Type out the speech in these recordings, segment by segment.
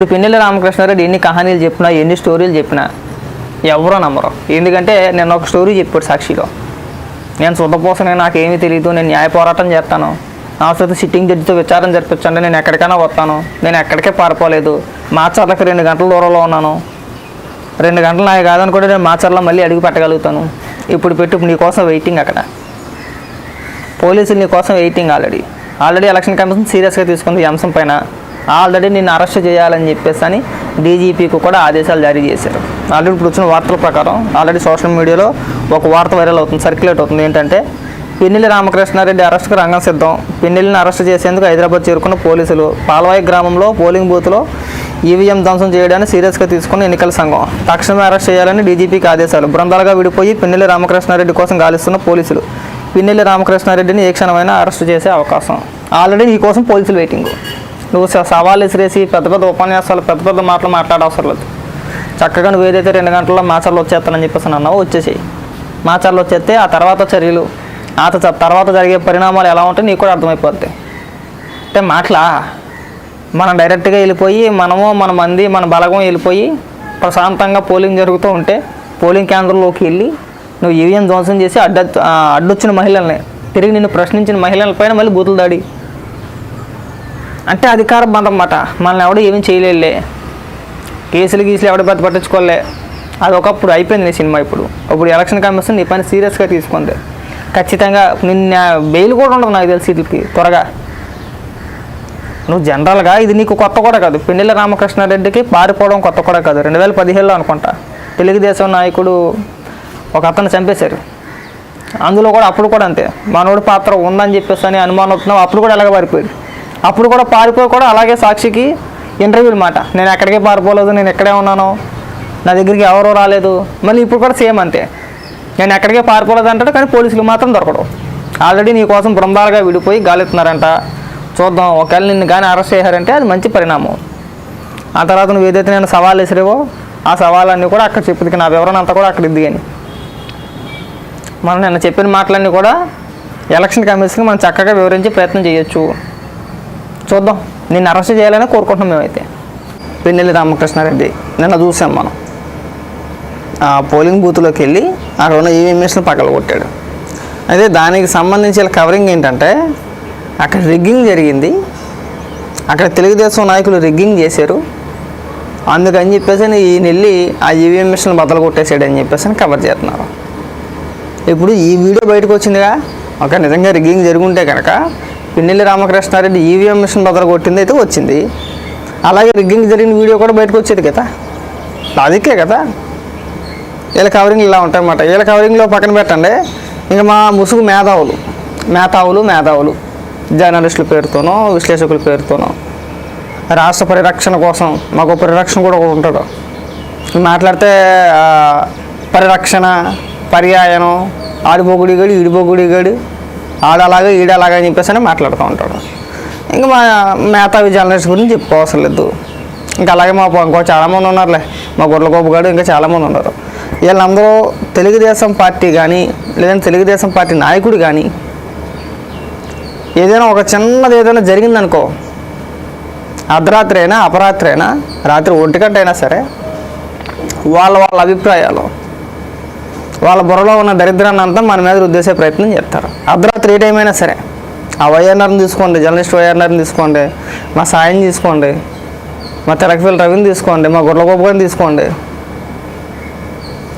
ఇప్పుడు పిన్నెల రామకృష్ణారెడ్డి ఎన్ని కహానీలు చెప్పినా ఎన్ని స్టోరీలు చెప్పినా ఎవరో నమ్మరు. ఎందుకంటే నేను ఒక స్టోరీ చెప్పాడు సాక్షిలో. నేను చూడపోసనే నాకేమీ తెలియదు నేను న్యాయ పోరాటం చేస్తాను. అవసరం సిట్టింగ్ జడ్జితో విచారం జరిపించండి నేను ఎక్కడికైనా వస్తాను. నేను ఎక్కడికే పారిపోలేదు. మాచర్లకు రెండు గంటల దూరంలో ఉన్నాను. రెండు గంటలు నాకు కాదనుకుంటే నేను మాచర్లో మళ్ళీ అడుగు పెట్టగలుగుతాను. ఇప్పుడు పెట్టు నీ కోసం వెయిటింగ్ అక్కడ. పోలీసులు నీ కోసం waiting already already election commission సీరియస్గా తీసుకుంది ఈ అంశం పైన. ఆల్రెడీ నిన్ను అరెస్ట్ చేయాలని చెప్పేసి అని డీజీపీకి కూడా ఆదేశాలు జారీ చేశారు. ఆల్రెడీ ఇప్పుడు వచ్చిన వార్తల ప్రకారం ఆల్రెడీ సోషల్ మీడియాలో ఒక వార్త వైరల్ అవుతుంది సర్క్యులేట్ అవుతుంది. ఏంటంటే పిన్నెల్లి రామకృష్ణారెడ్డి అరెస్ట్కు రంగం సిద్ధం. పిన్నెల్లిని అరెస్ట్ చేసేందుకు హైదరాబాద్ చేరుకున్న పోలీసులు పాల్వాయి గ్రామంలో పోలింగ్ బూత్లో ఈవీఎం ధ్వంసం చేయడాన్ని సీరియస్గా తీసుకున్న ఎన్నికల సంఘం. తక్షణమే అరెస్ట్ చేయాలని డీజీపీకి ఆదేశాలు. బృందాలుగా విడిపోయి పిన్నెల్లి రామకృష్ణారెడ్డి కోసం గాలిస్తున్న పోలీసులు. పిన్నెల్లి రామకృష్ణారెడ్డిని ఏ క్షణమైనా అరెస్ట్ చేసే అవకాశం. ఆల్రెడీ నీ కోసం పోలీసులు వెయిటింగ్. నువ్వు సవాల్ విసిరేసి పెద్ద పెద్ద ఉపన్యాసాలు పెద్ద పెద్ద మాటలు మాట్లాడవసరం లేదు చక్కగా నువ్వు ఏదైతే రెండు గంటల్లో మాచర్లు వచ్చేస్తానని చెప్పేసి అన్నావో వచ్చేసేయి. మాచర్లు వచ్చేస్తే ఆ తర్వాత చర్యలు ఆ తర్వాత జరిగే పరిణామాలు ఎలా ఉంటాయి నీకు కూడా అర్థమైపోద్ది. అంటే మాటలా? మనం డైరెక్ట్గా వెళ్ళిపోయి మనము మన మంది మన బలగం వెళ్ళిపోయి ప్రశాంతంగా పోలింగ్ జరుగుతూ ఉంటే పోలింగ్ కేంద్రంలోకి వెళ్ళి నువ్వు ఈవీఎం ధ్వంసం చేసి అడ్డ అడ్డొచ్చిన మహిళల్ని తిరిగి నిన్ను ప్రశ్నించిన మహిళలపైన మళ్ళీ బూతులు దాడి. అంటే అధికార బంధం అన్నమాట మనల్ని ఎవడు ఏమీ చేయలేలే కేసులు గీసులు ఎవడ బతి పట్టించుకోలే. అది ఒకప్పుడు అయిపోయింది నీ సినిమా ఇప్పుడు. ఇప్పుడు ఎలక్షన్ కమిషన్ నీ పని సీరియస్గా తీసుకుంది ఖచ్చితంగా నిన్న బెయిల్ కూడా ఉండదు నాకు తెలిసి వీటికి త్వరగా. నువ్వు జనరల్గా ఇది నీకు కొత్త కూడా కాదు. పిన్నెల రామకృష్ణారెడ్డికి పారిపోవడం కొత్త కూడా కాదు. రెండు వేల పదిహేడులో అనుకుంటా. తెలుగుదేశం నాయకుడు ఒక అతను చంపేశారు. అందులో కూడా అప్పుడు కూడా అంతే. మనోడి పాత్ర ఉందని చెప్పేసి అని అనుమానం అవుతున్నావు అప్పుడు కూడా ఎలాగ పారిపోయాడు? అప్పుడు కూడా పారిపోయి కూడా అలాగే సాక్షికి ఇంటర్వ్యూలు మాట నేను ఎక్కడికే పారిపోలేదు నేను ఎక్కడే ఉన్నాను. నా దగ్గరికి ఎవరో రాలేదు. మళ్ళీ ఇప్పుడు కూడా సేమ్ అంతే. నేను ఎక్కడికే పారిపోలేదు అంటాడు కానీ పోలీసులు మాత్రం దొరకడు. ఆల్రెడీ నీ కోసం బృందాలుగా విడిపోయి గాలెత్తున్నారంట. చూద్దాం ఒకవేళ నిన్ను కానీ అరెస్ట్ చేశారంటే అది మంచి పరిణామం. ఆ తర్వాత నువ్వు ఏదైతే నేను సవాల్ వేసిరేవో ఆ సవాళ్ళన్నీ కూడా అక్కడ చెప్పింది నా వివరణ అంతా కూడా అక్కడ ఇద్ది కానీ మనం నిన్న చెప్పిన మాటలన్నీ కూడా ఎలక్షన్ కమిషన్కి మనం చక్కగా వివరించి ప్రయత్నం చేయొచ్చు. చూద్దాం. నిన్ను అరెస్ట్ చేయాలని కోరుకుంటున్నాం మేమైతే. పిన్నెల్లి రామకృష్ణారెడ్డి నిన్న చూసాం మనం. ఆ పోలింగ్ బూత్లోకి వెళ్ళి అక్కడ ఉన్న ఈవీఎంఎస్ని మిషన్ కొట్టాడు. అయితే దానికి సంబంధించిన కవరింగ్ ఏంటంటే అక్కడ రిగ్గింగ్ జరిగింది. అక్కడ తెలుగుదేశం నాయకులు రిగ్గింగ్ చేశారు. అందుకని చెప్పేసి ఈయన వెళ్ళి ఆ ఈవీఎం మిషన్ బద్దలు కొట్టేసాడు అని చెప్పేసి అని కవర్ చేస్తున్నారు. ఇప్పుడు ఈ వీడియో బయటకు వచ్చిందిగా. ఒక నిజంగా రిగ్గింగ్ జరుగుంటే కనుక పిన్నెల్లి రామకృష్ణారెడ్డి ఈవీఎం మిషన్ బద్దలు కొట్టింది అయితే వచ్చింది. అలాగే రిగ్గింగ్ జరిగిన వీడియో కూడా బయటకు వచ్చేది కదా. లాజిక్కే కదా. వీళ్ళ కవరింగ్ ఇలా ఉంటాయన్నమాట. వీళ్ళ కవరింగ్లో పక్కన పెట్టండి. ఇంకా మా ముసుగు మేధావులు. మేధావులు మేధావులు. జర్నలిస్టుల పేరుతోనో విశ్లేషకుల పేరుతోనో రాష్ట్ర పరిరక్షణ కోసం మాకు పరిరక్షణ కూడా ఒకటి ఉంటాడు. మాట్లాడితే పరిరక్షణ పర్యాయనం ఆడిపోగుడిగాడు ఈడిపోగుడిగాడు ఆడలాగా ఈడలాగా అని చెప్పేసి అని మాట్లాడుతూ ఉంటాడు. ఇంకా మా మేధావి జర్నలిస్ట్ గురించి చెప్పుకోవసరం లేదు. ఇంకా అలాగే మా ఇంకో చాలామంది ఉన్నారులే. మా గొర్రెలగోపు గారు ఇంకా చాలామంది ఉన్నారు. వీళ్ళందరూ తెలుగుదేశం పార్టీ కానీ లేదంటే తెలుగుదేశం పార్టీ నాయకుడు కానీ ఏదైనా ఒక చిన్నది ఏదైనా జరిగిందనుకో అర్ధరాత్రి అయినా అపరాత్రి అయినా రాత్రి ఒంటి గంట అయినా సరే వాళ్ళ వాళ్ళ అభిప్రాయాలు వాళ్ళ బుర్రలో ఉన్న దరిద్రాన్ని అంతా మన మీద రుద్దేసే ప్రయత్నం చేస్తారు. అర్ధరాత్రి ఏ టైం అయినా సరే ఆ వైఎన్ఆర్ని తీసుకోండి జర్నలిస్ట్ వైఎన్ఆర్ని తీసుకోండి మా సాయం తీసుకోండి మా తెలకఫీల్ రవిని తీసుకోండి మా గుర్లగోపు గారిని తీసుకోండి.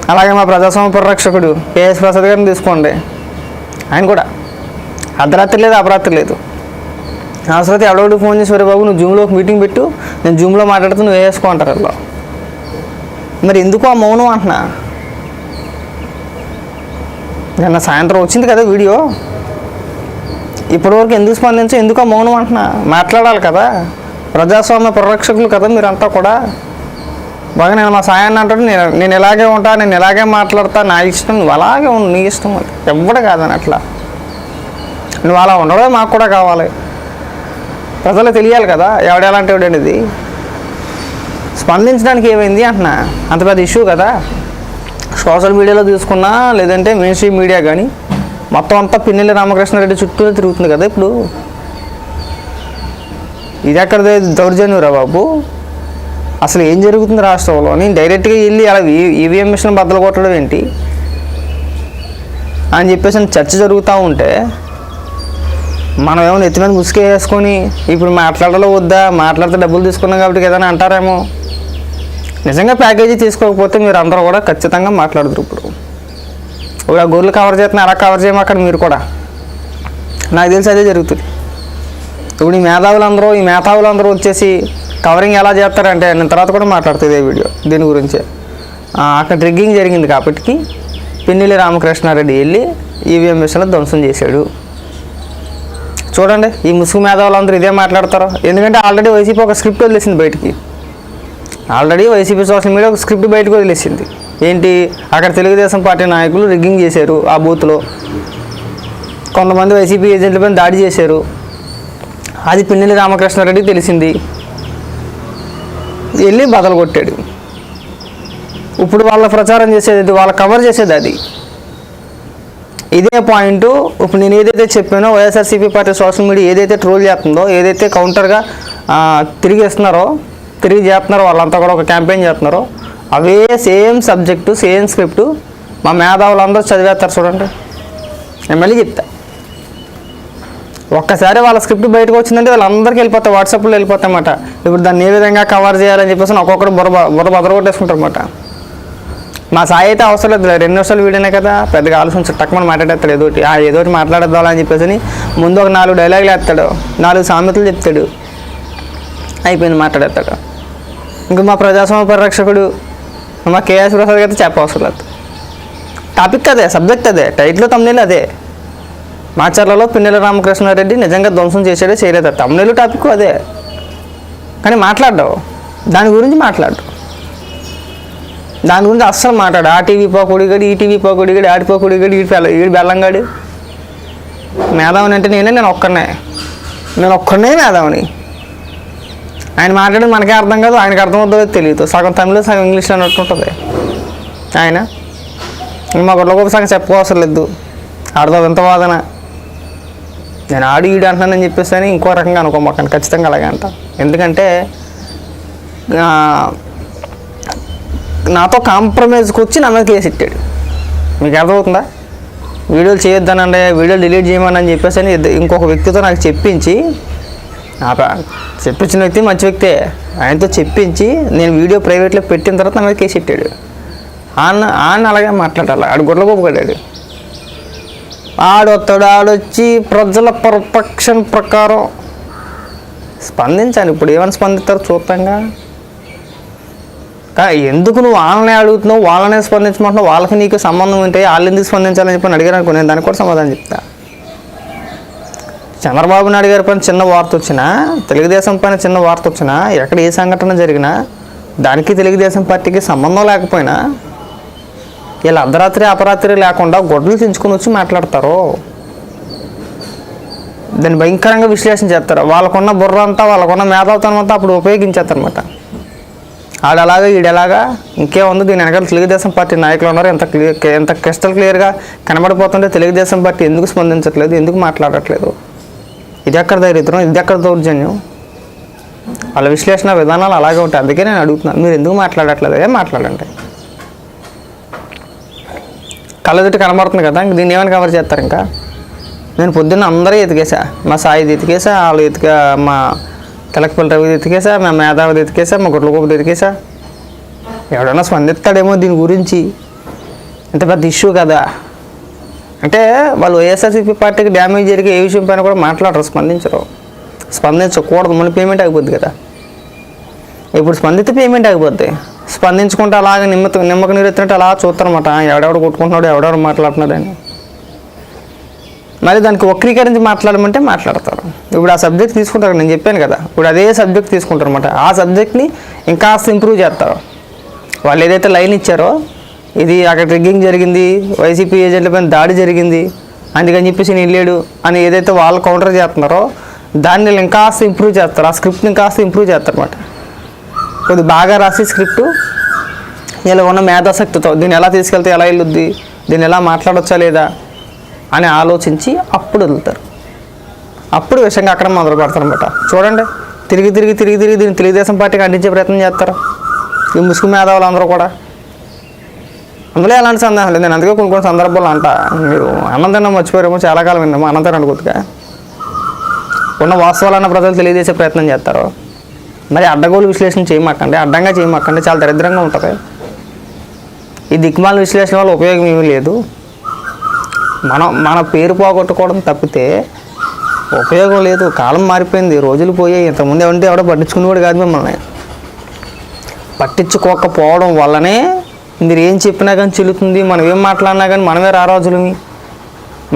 అలాగే మా ప్రజాస్వామ్య పరిరక్షకుడు కేఎస్ ప్రసాద్ గారిని తీసుకోండి. ఆయన కూడా. అర్ధరాత్రి లేదు అపరాత్రి లేదు. అవసరమైతే ఎవడోడు ఫోన్ చేసి "ఒరే బాబు నువ్వు జూమ్లో ఒక మీటింగ్ పెట్టు నేను జూమ్లో మాట్లాడుతూ నువ్వు వేసుకో అంటారు వాళ్ళు. మరి ఎందుకు ఆ మౌనం అంటున్నా? నిన్న సాయంత్రం వచ్చింది కదా వీడియో. ఇప్పటివరకు ఎందుకు స్పందించో ఎందుకు మౌనం అంటున్నా. మాట్లాడాలి కదా. ప్రజాస్వామ్య పరిరక్షకులు కదా మీరంతా కూడా. బాగా నేను మా సాయాన్ని అంటాడు. నేను నేను ఇలాగే ఉంటా నేను ఇలాగే మాట్లాడతా నా ఇష్టం నువ్వు అలాగే ఉండు నీ ఇష్టం ఎవ్వడు కాదని అట్లా నువ్వు అలా ఉండడమే మాకు కూడా కావాలి. ప్రజలు తెలియాలి కదా ఎవడు ఎలాంటి వాడు అనేది. స్పందించడానికి ఏమైంది అంటున్నా. అంత పెద్ద ఇష్యూ కదా. సోషల్ మీడియాలో తీసుకున్నా లేదంటే మెయిన్ స్ట్రీమ్ మీడియా కానీ మొత్తం అంతా పిన్నెల్లి రామకృష్ణారెడ్డి చుట్టూ తిరుగుతుంది కదా ఇప్పుడు. ఇది ఎక్కడ దౌర్జన్యం రా బాబు. అసలు ఏం జరుగుతుంది రాష్ట్రంలో? నేను డైరెక్ట్గా వెళ్ళి అలా ఈవీఎం మిషన్ బద్దలు కొట్టడం ఏంటి? అని చెప్పేసి చర్చ జరుగుతూ ఉంటే మనం ఏమైనా నెత్తి ముసుకే వేసుకొని ఇప్పుడు మాట్లాడాలో వద్దా? మాట్లాడితే డబ్బులు తీసుకున్నాం కాబట్టి ఏదైనా అంటారేమో. నిజంగా ప్యాకేజీ తీసుకోకపోతే మీరు అందరూ కూడా ఖచ్చితంగా మాట్లాడదురు ఇప్పుడు. ఇప్పుడు ఆ గొర్రెలు కవర్ చేస్తున్నా అలా కవర్ చేయము అక్కడ మీరు కూడా. నాకు తెలిసి అదే జరుగుతుంది. ఇప్పుడు ఈ మేధావులందరూ ఈ మేధావులందరూ వచ్చేసి కవరింగ్ ఎలా చేస్తారంటే నేను తర్వాత కూడా మాట్లాడుతుంది ఈ వీడియో దీని గురించే. అక్కడ డ్రిగ్గింగ్ జరిగింది కాబట్టి పిన్నెల్లి రామకృష్ణారెడ్డి వెళ్ళి ఈవీఎం మిషన్లో ధ్వంసం చేశాడు. చూడండి ఈ ముసుగు మేధావులందరూ ఇదే మాట్లాడతారు. ఎందుకంటే ఆల్రెడీ వైసీపీ ఒక స్క్రిప్ట్ వదిలేసింది బయటికి. ఆల్రెడీ వైసీపీ సోషల్ మీడియా ఒక స్క్రిప్ట్ బయటకు వదిలేసింది. ఏంటి? అక్కడ తెలుగుదేశం పార్టీ నాయకులు రిగ్గింగ్ చేశారు ఆ బూత్లో. కొంతమంది వైసీపీ ఏజెంట్లపై దాడి చేశారు. అది పిన్నెల్లి రామకృష్ణారెడ్డి తెలిసింది. వెళ్ళి బదలు కొట్టాడు. ఇప్పుడు వాళ్ళ ప్రచారం చేసేది అది, వాళ్ళ కవర్ చేసేది అది. ఇదే పాయింట్ ఇప్పుడు నేను ఏదైతే చెప్పానో వైఎస్ఆర్సీపీ పార్టీ సోషల్ మీడియా ఏదైతే ట్రోల్ చేస్తుందో ఏదైతే కౌంటర్గా తిరిగి ఇస్తున్నారో తిరిగి చేస్తున్నారు వాళ్ళంతా కూడా ఒక క్యాంపెయిన్ చేస్తున్నారు. అవే సేమ్ సబ్జెక్టు సేమ్ స్క్రిప్టు. మా మేధావులందరూ చదివేస్తారు చూడండి. నేను మళ్ళీ చెప్తా. ఒక్కసారి వాళ్ళ స్క్రిప్ట్ బయటకు వచ్చిందంటే వాళ్ళందరికీ వెళ్ళిపోతాయి వాట్సాప్లో వెళ్ళిపోతాయి అన్నమాట. ఇప్పుడు దాన్ని ఏ విధంగా కవర్ చేయాలని చెప్పేసి ఒక్కొక్కరు బుర్ర బుర్ర బదర కొట్టేసుకుంటారు అన్నమాట. మా సాయి అయితే అవసరం లేదు రెండు నిమిషాలు వీడియోనే కదా పెద్దగా ఆలోచించి టక్కుమని మాట్లాడేస్తాడు ఏదో ఆ ఏదో ఒకటి మాట్లాడేద్దాం అని చెప్పేసి ముందు ఒక నాలుగు డైలాగులు వేస్తాడు. నాలుగు సామెతలు చెప్తాడు. అయిపోయింది మాట్లాడేస్తాడు. ఇంకా మా ప్రజాస్వామ్య పరిరక్షకుడు మా కేఎస్ ప్రసాద్ అయితే చెప్పవసరం లేదు. టాపిక్ అదే సబ్జెక్ట్ అదే టైటిల్ తమ్నేలు అదే. మాచర్లలో పిన్నెల రామకృష్ణారెడ్డి నిజంగా ధ్వంసం చేసాడే చేయలేదు తమ్నేలు టాపిక్ అదే. కానీ మాట్లాడ్డావు దాని గురించి మాట్లాడు. దాని గురించి అస్సలు మాట్లాడు. ఆ టీవీ పోకుడిగాడు ఈ టీవీ పోకుడిగాడు ఆడి పోకుడిగాడు ఈ బెల్ల ఈడు బెల్లంగాడు. మేధావుని అంటే నేనే నేను ఒక్కనే నేను ఒక్కనే మేధావుని. ఆయన మాట్లాడేది మనకే అర్థం కాదు ఆయనకి అర్థం అవుతుందో తెలియదు. సగం తమిళ సగం ఇంగ్లీష్ అన్నట్టు ఉంటుంది. ఆయన? మాకు మా సగం చెప్పుకోవసరం లేదు. ఆడదో ఎంత వాదన? నేను ఆడు ఈడు అంటున్నానని చెప్పేసి అని ఇంకో రకంగా అనుకోమాకండి. ఖచ్చితంగా అలాగే అంట ఎందుకంటే నాతో కాంప్రమైజ్కి వచ్చి నా మీద కేసు ఇట్టాడు. మీకు అర్థమవుతుందా? వీడియోలు చేయొద్దనండి వీడియోలు డిలీట్ చేయమని చెప్పేసి అని ఇంకొక వ్యక్తితో నాకు చెప్పించి చెప్పించిన వ్యక్తి మంచి వ్యక్తే. ఆయనతో చెప్పించి నేను వీడియో ప్రైవేట్లో పెట్టిన తర్వాత నా మీద కేసు పెట్టాడు. ఆన్న ఆన్న అలాగే మాట్లాడాలి. ఆడు గుడ్ల గొప్పగాడాడు ఆడొస్తాడు ఆడొచ్చి ప్రజల పర్ఫెక్షన్ ప్రకారం స్పందించాను ఇప్పుడు ఏమైనా స్పందిస్తారో చూద్దాంగా కా ఎందుకు నువ్వు వాళ్ళనే అడుగుతున్నావు? వాళ్ళనే స్పందించమంటున్నావు? వాళ్ళకి నీకు సంబంధం ఉంటే వాళ్ళు ఎందుకు స్పందించాలని చెప్పి అడిగారు అనుకో నేను దానికి కూడా సమాధానం చెప్తాను చంద్రబాబు నాయుడు గారి పైన చిన్న వార్త వచ్చినా తెలుగుదేశం పైన చిన్న వార్త వచ్చినా ఎక్కడ ఏ సంఘటన జరిగినా దానికి తెలుగుదేశం పార్టీకి సంబంధం లేకపోయినా వీళ్ళు అర్ధరాత్రి అపరాత్రి లేకుండా గొడ్డలు తెంచుకొని వచ్చి మాట్లాడతారు. దాన్ని భయంకరంగా విశ్లేషణ చేస్తారు. వాళ్ళకున్న బుర్ర అంతా వాళ్ళకున్న మేధావుతనం అంతా అప్పుడు ఉపయోగించేస్తారు అనమాట ఆడలాగా ఈడెలాగా ఇంకేముంది దీని వెనకాల తెలుగుదేశం పార్టీ నాయకులు ఉన్నారు. ఎంత క్లియర్ ఎంత క్రిస్టల్ క్లియర్గా కనబడిపోతుంటే తెలుగుదేశం పార్టీ ఎందుకు స్పందించట్లేదు ఎందుకు మాట్లాడట్లేదు? ఇది ఎక్కడ దరిద్రం ఇది ఎక్కడ దౌర్జన్యం? వాళ్ళ విశ్లేషణ విధానాలు అలాగే ఉంటాయి. అందుకే నేను అడుగుతున్నాను మీరు ఎందుకు మాట్లాడట్లేదు? అదే మాట్లాడండి? కళ్ళెదుటి కనబడుతుంది కదా ఇంక దీన్ని ఏమైనా కవర్ చేస్తారు ఇంకా? నేను పొద్దున్న అందరూ ఎతికేసా. మా సాయిది ఎతికేసా వాళ్ళు ఎతిక మా తిలకపల్లి రవి ఎతికేసా మా మేధావిది ఎతికేసా మా గుడ్లగోపుది ఎతికేసా? ఎవడన్నా స్పందిస్తాడేమో దీని గురించి. ఇంత పెద్ద ఇష్యూ కదా. అంటే వాళ్ళు వైఎస్ఆర్సీపీ పార్టీకి డ్యామేజ్ జరిగే ఏ విషయం పైన కూడా మాట్లాడరు స్పందించరు. స్పందించకూడదు మన పేమెంట్ అయిపోద్ది కదా. ఇప్పుడు స్పందిస్తే పేమెంట్ అయిపోద్ది స్పందించుకుంటే అలాగ నిమ్మత నిమ్మక నీరు ఎత్తినట్టు అలా చూస్తారన్నమాట ఎవడెవడు కొట్టుకుంటున్నాడు ఎవడెవడు మాట్లాడుతున్నాడని. మరి దానికి వక్రీకరించి మాట్లాడమంటే మాట్లాడతారు. ఇప్పుడు ఆ సబ్జెక్ట్ తీసుకుంటారు నేను చెప్పాను కదా. ఇప్పుడు అదే సబ్జెక్ట్ తీసుకుంటారు అనమాట ఆ సబ్జెక్ట్ని ఇంకా ఇంప్రూవ్ చేస్తారు. వాళ్ళు ఏదైతే లైన్ ఇచ్చారో ఇది అక్కడ ట్రిగ్గింగ్ జరిగింది వైసీపీ ఏజెంట్ల పైన దాడి జరిగింది అందుకని చెప్పేసి నేను వెళ్ళాడు అని ఏదైతే వాళ్ళు కౌంటర్ చేస్తున్నారో దాన్ని వీళ్ళు ఇంకా ఇంప్రూవ్ చేస్తారు ఆ స్క్రిప్ట్ని ఇంకా ఇంప్రూవ్ చేస్తారనమాట కొద్ది బాగా రాసి స్క్రిప్ట్ ఇలా ఉన్న మేధాశక్తితో దీన్ని ఎలా తీసుకెళ్తే ఎలా వెళ్ళొద్ది? దీన్ని ఎలా మాట్లాడొచ్చా లేదా? అని ఆలోచించి అప్పుడు వెళ్తారు. అప్పుడు విషయంగా అక్కడ మొదలు పెడతారు అనమాట చూడండి తిరిగి తిరిగి తిరిగి తిరిగి దీన్ని తెలుగుదేశం పార్టీకి అందించే ప్రయత్నం చేస్తారు. ఈ ముసుగు మేధావులు అందరూ కూడా. అందులో ఎలాంటి సందేహం లేదు. నేను అందుకే కొన్ని కొన్ని సందర్భాలు అంట మీరు అనంతరం మర్చిపోయారేమో చాలా కాలం విన్నాము అనంతరం కొద్దిగా ఉన్న వాస్తవాలన్న ప్రజలు తెలియజేసే ప్రయత్నం చేస్తారు. మరి అడ్డగోలు విశ్లేషణ చేయమాకండి అడ్డంగా చేయమాకండి చాలా దరిద్రంగా ఉంటుంది. ఈ దిక్మాల విశ్లేషణ వల్ల ఉపయోగం ఏమీ లేదు. మనం మన పేరు పోగొట్టుకోవడం తప్పితే ఉపయోగం లేదు. కాలం మారిపోయింది రోజులు పోయాయి. ఇంతకుముందు ఏమంటే ఎవడో పట్టించుకునేవాడు కాదు మిమ్మల్ని. పట్టించుకోకపోవడం వల్లనే మీరు ఏం చెప్పినా కానీ చెల్లుతుంది మనం ఏం మాట్లాడినా కానీ మనమే రారాజులమి.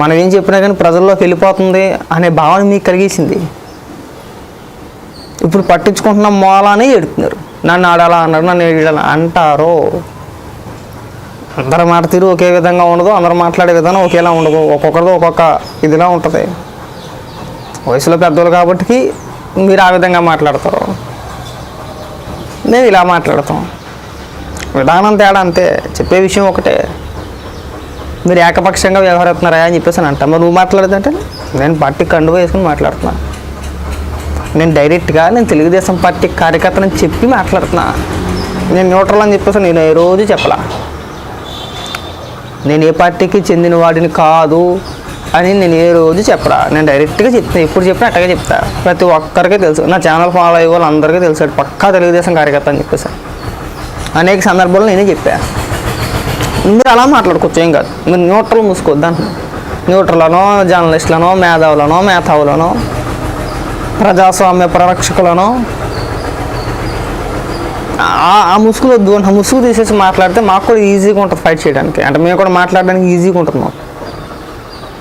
మనం ఏం చెప్పినా కానీ ప్రజల్లోకి వెళ్ళిపోతుంది అనే భావన మీకు కలిగేసింది. ఇప్పుడు పట్టించుకుంటున్న మూలానే ఎడుతున్నారు నన్ను ఆడాలా అన్నారు నన్ను ఏడాలా అంటారు? అందరి మాట తీరు ఒకే విధంగా ఉండదు అందరు మాట్లాడే విధానం ఒకేలా ఉండదు. ఒక్కొక్కరిది ఒక్కొక్క ఇదిలా ఉంటుంది. వయసులో పెద్దోళ్ళు కాబట్టి మీరు ఆ విధంగా మాట్లాడతారు. నేను ఇలా మాట్లాడతాం. విధానం తేడా అంతే. చెప్పే విషయం ఒకటే. మీరు ఏకపక్షంగా వ్యవహరిస్తున్నారా అని చెప్పేసి అని అంటాం నువ్వు మాట్లాడదంటే నేను పార్టీ కండువ వేసుకుని మాట్లాడుతున్నా. నేను డైరెక్ట్గా నేను తెలుగుదేశం పార్టీ కార్యకర్తని చెప్పి మాట్లాడుతున్నా. నేను న్యూట్రల్ అని చెప్పేసి నేను ఏ రోజు చెప్పలా. నేను ఏ పార్టీకి చెందిన వాడిని కాదు అని నేను ఏ రోజు చెప్పరా నేను డైరెక్ట్గా చెప్తాను ఎప్పుడు చెప్పినా అట్టగా చెప్తా. ప్రతి ఒక్కరికి తెలుసు. నా ఛానల్ ఫాలో అయ్యే వాళ్ళు అందరికీ తెలుసు. పక్కా తెలుగుదేశం కార్యకర్త అని చెప్పేసి. అనేక సందర్భాల్లో నేనే చెప్పాను మీరు అలా మాట్లాడుకోవచ్చు ఏం కాదు. మీరు న్యూట్రల్ మూసుకోవద్దు అంటున్నా. న్యూట్రలనో జర్నలిస్టులనో మేధావులనో మేధావులనో ప్రజాస్వామ్య ప్రరక్షకులనో ఆ- ముసుగులు వద్దు ఆ ముసుగు తీసేసి మాట్లాడితే మాకు కూడా ఈజీగా ఉంటుంది ఫైట్ చేయడానికి. అంటే మేము కూడా మాట్లాడడానికి ఈజీగా ఉంటుంది మాకు.